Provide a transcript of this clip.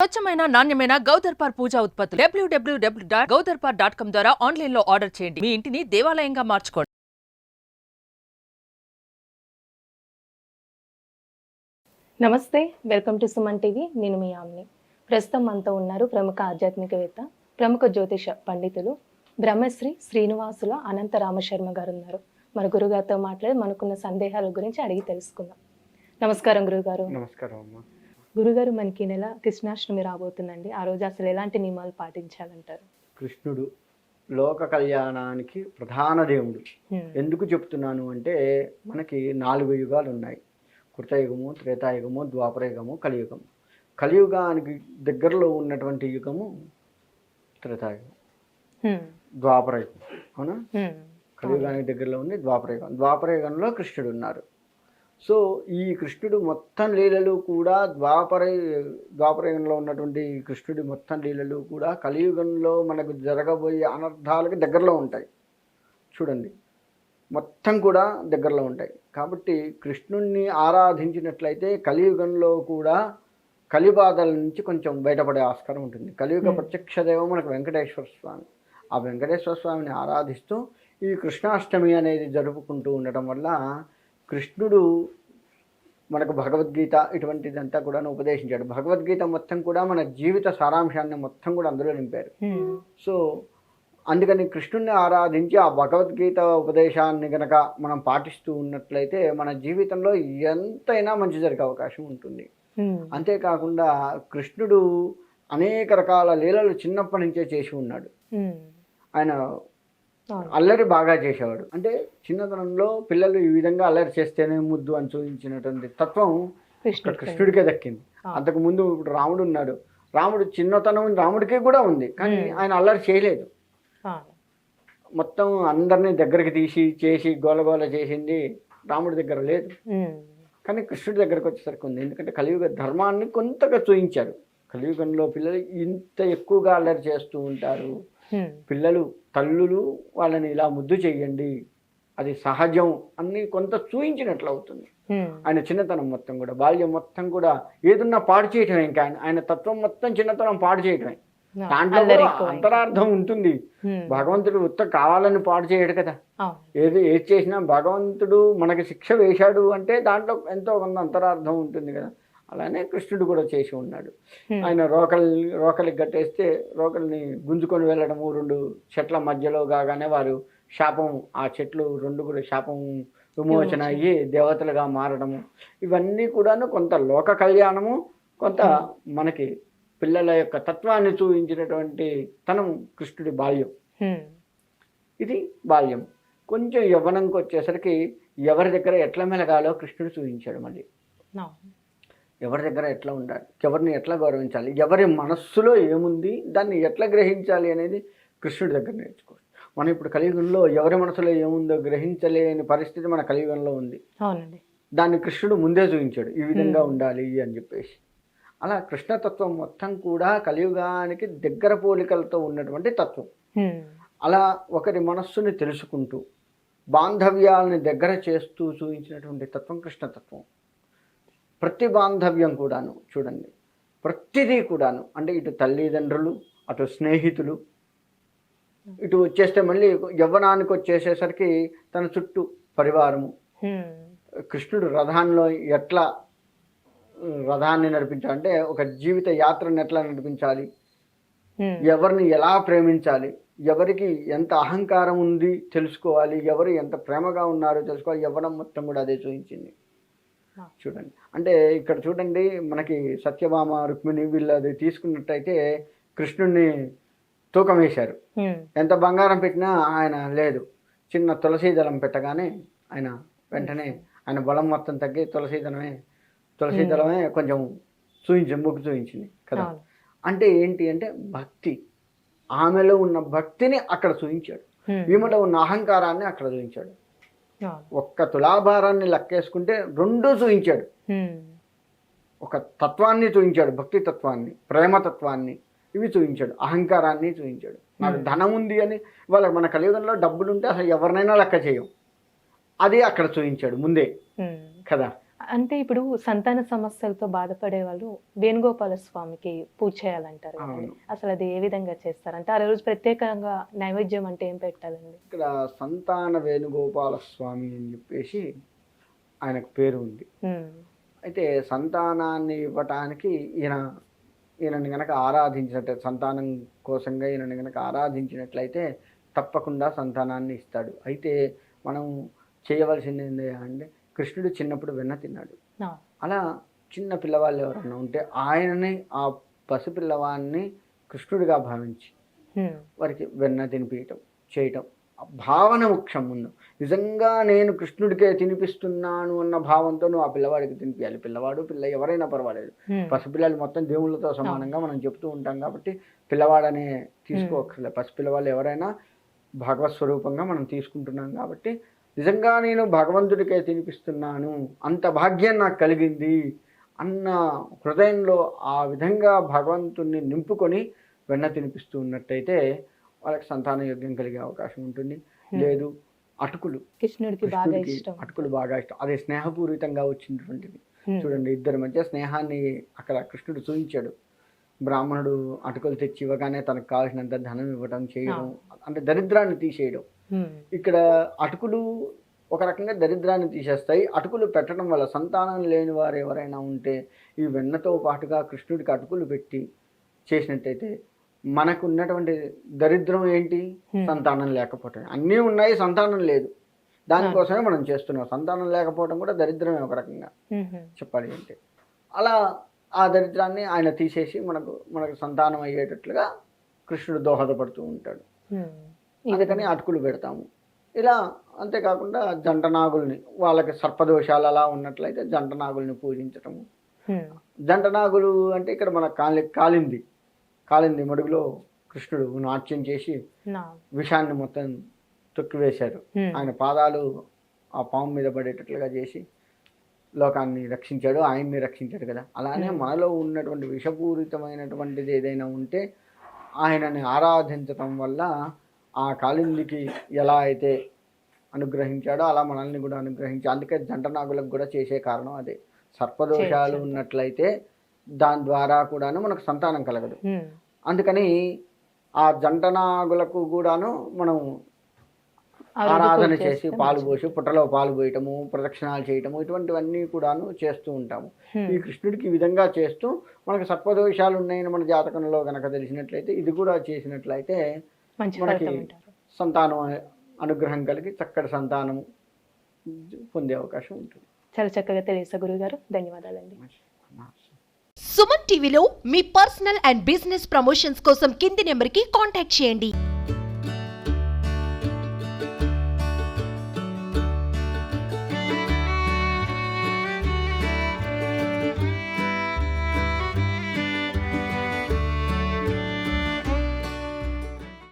స్వచ్ఛమైన నాణ్యమైన గౌదర్పార్ పూజా ఉత్పత్తులు. డబ్ల్యూడబ్ల్యూడబ్ల్యూ డాట్ గౌదర్పార్ డాట్ కామ్ ద్వారా ఆన్లైన్లో ఆర్డర్ చేయండి. మీ ఇంటిని దేవాలయంగా మార్చుకోండి. నమస్తే వెల్కమ్ టు సుమన్ టీవీ. నేను మీ ఆమ్ని. ప్రస్తుతం మనతో ఉన్నారు ప్రముఖ ఆధ్యాత్మికవేత్త ప్రముఖ జ్యోతిష పండితులు బ్రహ్మశ్రీ శ్రీనివాసుల అనంత రామశర్మ గారు ఉన్నారు మన గురుగారితో మాట్లాడి మనకున్న సందేహాల గురించి అడిగి తెలుసుకుందాం. నమస్కారం గురుగారు. నమస్కారం అమ్మ. గురుగారు మనకి నెల కృష్ణాష్టమి రాబోతుందండి. ఆ రోజు అసలు ఎలాంటి నియమాలు పాటించాలంటారు? కృష్ణుడు లోక కళ్యాణానికి ప్రధాన దేవుడు. ఎందుకు చెప్తున్నాను అంటే మనకి నాలుగు యుగాలు ఉన్నాయి కృతయుగము త్రేతాయుగము ద్వాపరయుగము కలియుగము. కలియుగానికి దగ్గరలో ఉన్నటువంటి యుగము త్రేతాయుగం. ద్వాపరయుగం. అవునా. కలియుగానికి దగ్గరలో ఉంది ద్వాపరయుగం. ద్వాపరయుగంలో కృష్ణుడు ఉన్నారు. సో ఈ కృష్ణుడు మొత్తం లీలలు కూడా ద్వాపర ద్వాపరయుగంలో ఉన్నటువంటి కృష్ణుడి మొత్తం లీలలు కూడా కలియుగంలో మనకు జరగబోయే అనర్థాలకి దగ్గరలో ఉంటాయి. చూడండి. మొత్తం కూడా దగ్గరలో ఉంటాయి. కాబట్టి కృష్ణుణ్ణి ఆరాధించినట్లయితే కలియుగంలో కూడా కలిబాధల నుంచి కొంచెం బయటపడే ఆస్కారం ఉంటుంది. కలియుగ. ప్రత్యక్ష దైవం మనకు వెంకటేశ్వర స్వామి. ఆ వెంకటేశ్వర స్వామిని ఆరాధిస్తూ ఈ కృష్ణాష్టమి అనేది జరుపుకుంటూ ఉండటం వల్ల కృష్ణుడు మనకు భగవద్గీత ఇటువంటిదంతా కూడా ఉపదేశించాడు భగవద్గీత మొత్తం కూడా మన జీవిత సారాంశాన్ని మొత్తం కూడా అందులో నింపారు. సో అందుకని కృష్ణుణ్ణి ఆరాధించి ఆ భగవద్గీత ఉపదేశాన్ని గనక మనం పాటిస్తూ ఉన్నట్లయితే మన జీవితంలో ఎంతైనా మంచి జరిగే అవకాశం ఉంటుంది. అంతేకాకుండా కృష్ణుడు అనేక రకాల లీలలు చిన్నప్పటి నుంచే చేసి ఉన్నాడు. ఆయన. అల్లరి బాగా చేసేవాడు అంటే చిన్నతనంలో పిల్లలు ఈ విధంగా అల్లరి చేస్తేనే ముద్దు అని చూపించినటువంటి తత్వం కృష్ణుడికి. దక్కింది. అంతకు ముందు ఇప్పుడు రాముడు ఉన్నాడు రాముడు చిన్నతనం రాముడికి కూడా ఉంది కానీ. ఆయన అల్లరి చేయలేదు. మొత్తం అందరినీ దగ్గరికి తీసి చేసి గోలగోల చేసింది రాముడి దగ్గర లేదు. కానీ కృష్ణుడి దగ్గరకు వచ్చేసరికి ఉంది ఎందుకంటే కలియుగ ధర్మాన్ని కొంతగా చూయించారు కలియుగంలో పిల్లలు ఇంత ఎక్కువగా అల్లరి చేస్తూ ఉంటారు. పిల్లలు తల్లులు వాళ్ళని ఇలా ముద్దు చేయండి అది సహజం అన్ని కొంత చూయించినట్లు అవుతుంది. ఆయన చిన్నతనం మొత్తం కూడా బాల్యం మొత్తం కూడా ఏదున్నా పాడు చేయటమే ఇంకా ఆయన ఆయన తత్వం మొత్తం చిన్నతనం పాడు చేయటమే దాంట్లో. అంతరార్థం ఉంటుంది. భగవంతుడు ఉత్త కావాలని పాడు చేయడు కదా. ఏది ఏది చేసినా భగవంతుడు మనకి శిక్ష వేశాడు అంటే దాంట్లో ఎంతో కొంత అంతరార్థం ఉంటుంది కదా అలానే కృష్ణుడు కూడా చేసి ఉన్నాడు. ఆయన రోకల్ని రోకలికి కట్టేస్తే రోకల్ని గుంజుకొని వెళ్ళడము రెండు చెట్ల మధ్యలో కాగానే వారు శాపం ఆ చెట్లు రెండు కూడా శాపం విమోచన అయ్యి దేవతలుగా మారడము. ఇవన్నీ కూడాను కొంత లోక కళ్యాణము కొంత మనకి పిల్లల యొక్క తత్వాన్ని చూపించినటువంటి తనం కృష్ణుడి బాల్యం. ఇది బాల్యం. కొంచెం యవ్వనంకి వచ్చేసరికి ఎవరి దగ్గర ఎట్లా మెలగాలో కృష్ణుడు చూపించాడు మళ్ళీ. ఎవరి దగ్గర ఎట్లా ఉండాలి? ఎవరిని ఎట్లా గౌరవించాలి? ఎవరి మనస్సులో ఏముంది? దాన్ని ఎట్లా గ్రహించాలి అనేది కృష్ణుడి దగ్గర నేర్చుకోవచ్చు మనం ఇప్పుడు కలియుగంలో ఎవరి మనసులో ఏముందో గ్రహించలేని పరిస్థితి మన కలియుగంలో ఉంది. అవునండి. దాన్ని కృష్ణుడు ముందే చూపించాడు. ఈ విధంగా. ఉండాలి అని చెప్పేసి. అలా కృష్ణతత్వం మొత్తం కూడా కలియుగానికి దగ్గర పోలికలతో ఉన్నటువంటి తత్వం. అలా ఒకరి మనస్సుని తెలుసుకుంటూ బాంధవ్యాలని దగ్గర చేస్తూ చూపించినటువంటి తత్వం కృష్ణతత్వం. ప్రతి బాంధవ్యం కూడాను చూడండి ప్రతిదీ కూడాను అంటే ఇటు తల్లిదండ్రులు అటు స్నేహితులు ఇటు వచ్చేస్తే మళ్ళీ యవ్వనానికి వచ్చేసేసరికి తన చుట్టూ పరివారము. కృష్ణుడు రథాల్లో ఎట్లా రథాన్ని నడిపించాలంటే ఒక జీవిత యాత్రను ఎట్లా నడిపించాలి. ఎవరిని ఎలా ప్రేమించాలి ఎవరికి ఎంత అహంకారం ఉంది తెలుసుకోవాలి ఎవరు ఎంత ప్రేమగా ఉన్నారో తెలుసుకోవాలి ఎవరం మొత్తం కూడా అదే చూపించింది. చూడండి అంటే ఇక్కడ చూడండి మనకి సత్యభామ రుక్మిణి వీళ్ళు అది తీసుకున్నట్టయితే కృష్ణుడిని తూకం వేశారు. ఎంత బంగారం పెట్టినా ఆయన లేదు చిన్న తులసి దళం పెట్టగానే ఆయన వెంటనే ఆయన బలం మొత్తం తగ్గి తులసి దళమే తులసి. దళమే కొంచెం చూయించింది మొక్కు చూయించింది కదా. అంటే ఏంటి అంటే భక్తి ఆమెలో ఉన్న భక్తిని అక్కడ చూపించాడు. ఈమెలో ఉన్న అహంకారాన్ని అక్కడ చూపించాడు. ఒక్క తులాభారాన్ని లెక్కేసుకుంటే రెండూ చూపించాడు. ఒక తత్వాన్ని చూపించాడు భక్తి తత్వాన్ని ప్రేమ తత్వాన్ని ఇవి చూపించాడు అహంకారాన్ని చూపించాడు నాకు. ధనం ఉంది అని వాళ్ళ మన కలియుగంలో డబ్బులు ఉంటే అసలు ఎవరినైనా లెక్క చేయం అది అక్కడ చూపించాడు ముందే. కదా అంటే ఇప్పుడు సంతాన సమస్యలతో బాధపడే వాళ్ళు వేణుగోపాల స్వామికి పూజ చేయాలంటారు. అసలు అది ఏ విధంగా చేస్తారు? అంటే ఆ రోజు ప్రత్యేకంగా నైవేద్యం అంటే ఏం పెట్టాలండి? ఇక్కడ సంతాన వేణుగోపాల స్వామి అని చెప్పేసి ఆయనకు పేరు ఉంది. అయితే సంతానాన్ని ఇవ్వటానికి ఈయన ఈయనని గనక ఆరాధించినట్టు సంతానం కోసంగా ఈయనని గనక ఆరాధించినట్లయితే తప్పకుండా సంతానాన్ని ఇస్తాడు. అయితే మనం చేయవలసింది ఏంటి అంటే కృష్ణుడు చిన్నప్పుడు వెన్న తిన్నాడు. అలా చిన్న పిల్లవాళ్ళు ఎవరన్నా ఉంటే ఆయనని ఆ పసిపిల్లవాడిని కృష్ణుడిగా భావించి వారికి వెన్న తినిపించటం చేయటం. భావన ముఖ్యం ముందు. నిజంగా నేను కృష్ణుడికే తినిపిస్తున్నాను అన్న భావంతో నువ్వు ఆ పిల్లవాడికి తినిపించాలి పిల్లవాడు పిల్ల ఎవరైనా పర్వాలేదు. పసిపిల్లలు మొత్తం దేవుళ్ళతో సమానంగా మనం చెప్తూ ఉంటాం కాబట్టి పిల్లవాడనే తీసుకోవక్కర్లేదు పసిపిల్లవాళ్ళు ఎవరైనా భగవత్ స్వరూపంగా మనం తీసుకుంటున్నాం కాబట్టి నిజంగా నేను భగవంతుడికే తినిపిస్తున్నాను అంత భాగ్యం నాకు కలిగింది అన్న హృదయంలో ఆ విధంగా భగవంతుణ్ణి నింపుకొని వెన్న తినిపిస్తూ ఉన్నట్టయితే వాళ్ళకి సంతాన యోగ్యం కలిగే అవకాశం ఉంటుంది. లేదు అటుకులు. కృష్ణుడికి బాగా ఇష్టం. అటుకులు బాగా ఇష్టం. అదే స్నేహపూరితంగా వచ్చినటువంటిది. చూడండి ఇద్దరి మధ్య స్నేహాన్ని అక్కడ కృష్ణుడు చూపించాడు బ్రాహ్మణుడు అటుకులు తెచ్చి ఇవ్వగానే తనకు కావాల్సినంత ధనం ఇవ్వడం చేయడం అంటే దరిద్రాన్ని తీసేయడం. ఇక్కడ అటుకులు ఒక రకంగా దరిద్రాన్ని తీసేస్తాయి. అటుకులు పెట్టడం వల్ల సంతానం లేని వారు ఎవరైనా ఉంటే ఈ వెన్నతో పాటుగా కృష్ణుడికి అటుకులు పెట్టి చేసినట్టయితే మనకు ఉన్నటువంటి దరిద్రం ఏంటి. సంతానం లేకపోవటం అన్నీ ఉన్నాయి సంతానం లేదు. దానికోసమే మనం చేస్తున్నాం. సంతానం లేకపోవడం కూడా దరిద్రమే ఒక రకంగా. చెప్పాలి అంటే. అలా ఆ దరిద్రాన్ని ఆయన తీసేసి మనకు మనకు సంతానం అయ్యేటట్లుగా కృష్ణుడు దోహదపడుతూ ఉంటాడు. అందుకని అటుకులు పెడతాము. ఇలా అంతేకాకుండా జంట నాగుల్ని వాళ్ళకి సర్పదోషాలు అలా ఉన్నట్లయితే జంట నాగుల్ని పూజించటము. ఉమ్, జంట నాగులు అంటే ఇక్కడ మన కాలి కాలింది కాలింది మడుగులో కృష్ణుడు నాట్యం చేసి విషాన్ని మొత్తం తొక్కివేశారు. ఆయన పాదాలు ఆ పాము మీద పడేటట్లుగా చేసి లోకాన్ని రక్షించాడు ఆయన్ని రక్షించాడు కదా. అలానే మనలో ఉన్నటువంటి విషపూరితమైనటువంటిది ఏదైనా ఉంటే ఆయనని ఆరాధించటం వల్ల ఆ కాళిందికి ఎలా అయితే అనుగ్రహించాడో అలా మనల్ని కూడా అనుగ్రహించి అందుకే జంటనాగులకు కూడా చేసే కారణం అదే. సర్పదోషాలు. ఉన్నట్లయితే దాని ద్వారా కూడాను మనకు సంతానం కలగదు. అందుకని ఆ జంటనాగులకు కూడాను మనం ఆరాధన చేసి పాలు. పోసి పుట్టలో పాలు పోయటము ప్రదక్షిణాలు చేయటము ఇటువంటివన్నీ కూడాను చేస్తూ ఉంటాము. ఈ కృష్ణుడికి ఈ విధంగా చేస్తూ మనకు సర్పదోషాలు ఉన్నాయని మన జాతకంలో కనుక తెలిసినట్లయితే ఇది కూడా చేసినట్లయితే మనకి సంతానం అనుగ్రహం కలిగి చక్కటి సంతానం పొందే అవకాశం ఉంటుంది. చాలా చక్కగా తెలియసా గురుగారు ధన్యవాదాలండి. సుమన్ టీవీలో మీ పర్సనల్ అండ్ బిజినెస్ ప్రమోషన్స్ కోసం కింది నెంబర్కి కాంటాక్ట్ చేయండి.